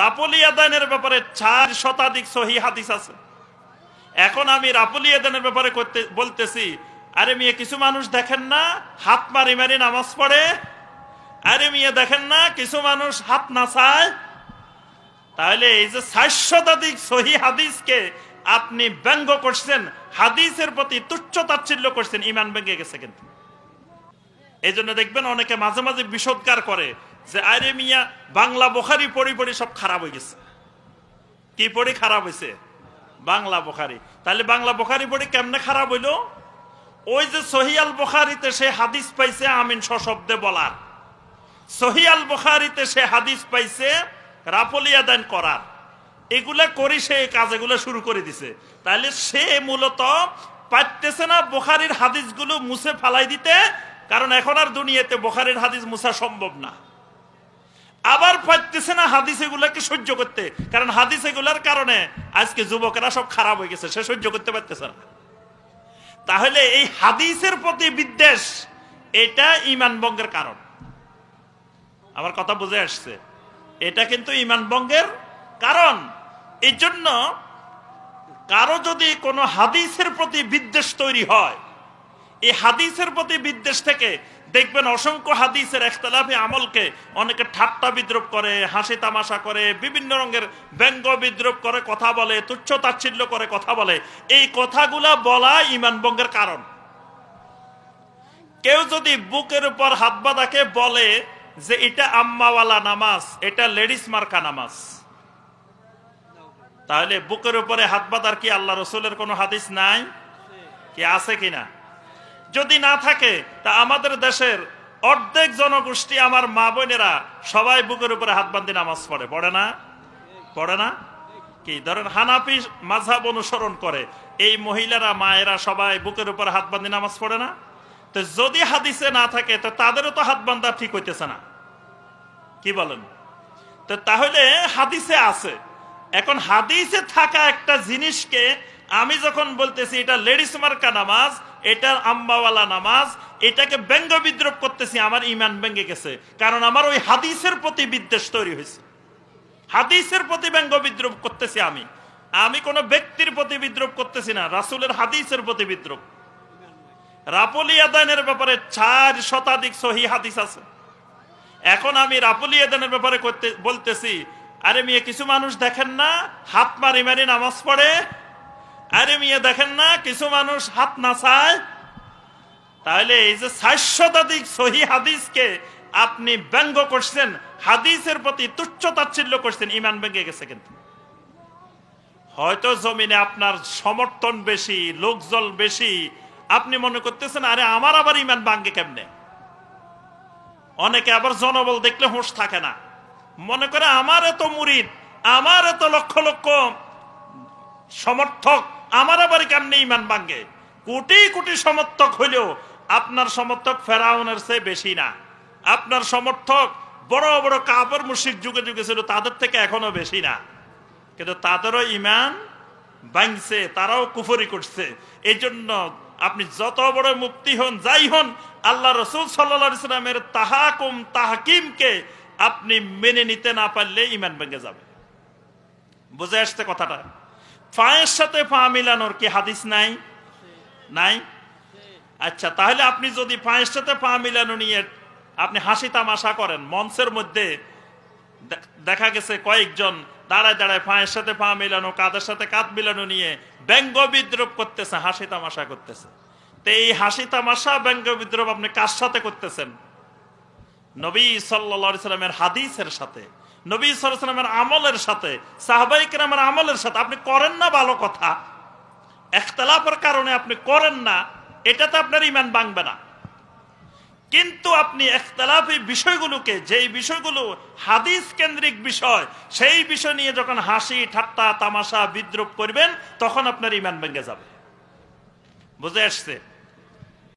রাপলি আদানের ব্যাপারে চার শতাধিক সহি হাদিস আছে। এখন আমি রাপলি আদানের ব্যাপারে করতে, বলতেছি, আরে মেয়ে, কিছু মানুষ দেখেন না, হাত মারি মারি নামাজ পড়ে? আরে মেয়ে, দেখেন না, কিছু মানুষ হাত নাচায় তাহলে এই যে ষাট শতাধিক সহি হাদিসকে আপনি ব্যঙ্গ করছেন, হাদিসের প্রতি তুচ্ছ তাচ্ছিল্য করছেন, ইমান ভেঙে গেছে কিন্তু। এই জন্য দেখবেন অনেকে মাঝে মাঝে বিষোদ্গার করে যে, আরে মিয়া, বাংলা বোখারি পড়ি পড়ি সব খারাপ হয়ে গেছে। কি পড়ি খারাপ হয়েছে? বাংলা বোখারি। তাহলে বাংলা বোখারি পড়ি কেমনে খারাপ হইল? ওই যে সহিয়াল বোখারিতে সে হাদিস পাইছে আমিন সশব্দে বলার। সহিয়াল বোখারিতে সে হাদিস পাইছে রাপলিয়া দান করার। এগুলা করি সে কাজ এগুলো শুরু করে দিছে। তাহলে সে মূলত পারতেছে না বোখারির হাদিসগুলো মুছে ফালাই দিতে, কারণ এখন আর দুনিয়াতে বোখারির হাদিস মুছা সম্ভব না। আবার পারতেছে না হাদিস এগুলাকে সহ্য করতে। কারণ হাদিস এগুলার কারণে আজকে যুবকেরা সব খারাপ হয়ে গেছে, সে সহ্য করতে পারতেছে না। তাহলে এই হাদিসের প্রতি বিদ্বেষ, এটা ইমান বঙ্গের কারণ। আমার কথা বুঝে আসছে। এটা কিন্তু ইমান বঙ্গের কারণ। এই জন্য কারও যদি কোনো হাদিসের প্রতি বিদ্বেষ তৈরি হয়, এই হাদিসের প্রতি বিদ্বেষ থেকে দেখবেন অসংখ্য হাদিসের একতলাফি আমলকে অনেকে ঠাট্টা বিদ্রুপ করে, হাসি তামাশা করে, বিভিন্ন রঙের ব্যঙ্গ বিদ্রুপ করে, কথা বলে, তুচ্ছ তাচ্ছিল্য করে, কথা বলে। এই কথাগুলা বলা ইমান বঙ্গের কারণ। কেউ যদি বুকের উপর হাত বাঁধাকে বলে যে এটা আম্মাওয়ালা নামাজ, এটা লেডিস মার্কা নামাজ, তাহলে বুকের উপরে হাত বাঁধার কি আল্লাহ রসুলের কোনো হাদিস নাই? কি আছে কিনা যদি না থাকে, তা আমাদের দেশের অর্ধেক জনগোষ্ঠী, আমার মা বোনেরা সবাই বুকের উপরে হাত বান্ধি নামাজ পড়ে। পড়ে না? পড়ে না? কি? ধরেন হানাফি মাঝাব অনুসরণ করে, এই মহিলারা, মায়েরা সবাই বুকের উপরে হাত বান্ধি নামাজ পড়ে না? তো যদি হাদিসে না থাকে, তো তাদেরও তো হাত বান্ধা ঠিক হইতেছে না। কি বলেন? তো তাহলে হাদিসে আছে, এখন হাদিসে থাকা একটা জিনিসকে আমি যখন বলতেছি এটা লেডিস মার্কা নামাজ, এটা আম্বাওয়ালা নামাজ, এটাকে ব্যঙ্গ বিদ্রোপ করতেছি, আমার ইমান ভেঙে গেছে। কারণ আমার ওই হাদিসের প্রতি বিদ্বেষ তৈরি হয়েছে। হাদিসের প্রতি ব্যঙ্গ বিদ্রোপ করতেছি আমি। আমি কোনো ব্যক্তির প্রতি বিদ্রোপ করতেছি না, রাসুলের হাদিসের প্রতি বিদ্রোপ রাপলি ব্যাপারে চার শতাধিক সহি হাদিস আছে। এখন আমি রাপলি ব্যাপারে করতে বলতেছি, আরে মেয়ে, কিছু মানুষ দেখেন না, হাত মারি মারি নামাজ পড়ে আরে মেয়ে, দেখেন না, কিছু মানুষ হাত নাচায় তাহলে এই যে শতাধিক সহি হাদিসকে আপনি ব্যঙ্গ করছেন, হাদিসের প্রতি তুচ্ছ তাচ্ছিল্য করছেন, ইমান ভেঙে গেছে কিন্তু। হয়তো জমিনে আপনার সমর্থন বেশি লোকজল বেশি, আপনি মনে করতেছেন, আরে আমার আবার ইমান ভাঙ্গে কেমনে? অনেকে আবার জনবল দেখলে হোঁশ থাকে না। মনে করে, আমার এত মুরিদ, আমার এত লক্ষ লক্ষ সমর্থক আমার আবার কেমনে ইমান ভাঙ্গে কোটি কোটি সমর্থক হইলেও আপনার সমর্থক ফেরাউনের চেয়ে বেশি না। আপনার সমর্থক বড় বড় কাপড় মুশিক যুগে যুগে ছিল, তাদের থেকে এখনও বেশি না। কিন্তু তাদেরও ইমান ভাঙছে, তারাও কুফরি করছে। এই জন্য আপনি যত বড় মুক্তি হন, যাই হন, আল্লাহ রসুল সাল্লা ইসলামের তাহাকুম, তাহাকিমকে আপনি মেনে নিতে না পারলে ইমান ভেঙে যাবে। বুঝে আসছে কথাটা? পায়ের সাথে পা মিলানোর কি হাদিস নাই? নাই? আচ্ছা তাহলে আপনি যদি পায়ের সাথে পা মিলানো নিয়ে আপনি হাসি তামাশা করেন, মঞ্চের মধ্যে দেখা গেছে কয়েকজন দাঁড়ায় দাঁড়ায় পায়ের সাথে পা মিলানো কাদের সাথে কাঁধ মিলানো নিয়ে ব্যঙ্গ বিদ্রুপ করতেছে, হাসি তামাশা করতেছে। তো এই হাসি তামাশা, ব্যঙ্গ বিদ্রুপ আপনি কার সাথে করতেছেন? নবী সাল্লা সাল্লামের হাদিসের সাথে। নবী সাল্লামের আমলের সাথে সাহবাই কেরামের আমলের সাথে আপনি করেন না ভালো কথা। একতলাপের কারণে আপনি করেন না, এটাতে আপনার ইমান ভাঙবে না। কিন্তু আপনি একতলাফি বিষয়গুলোকে, যেই বিষয়গুলো হাদিস কেন্দ্রিক বিষয়, সেই বিষয় নিয়ে যখন হাসি, ঠাট্টা, তামাশা, বিদ্রুপ করবেন, তখন আপনার ইমান ভেঙে যাবে। বুঝে আসছে?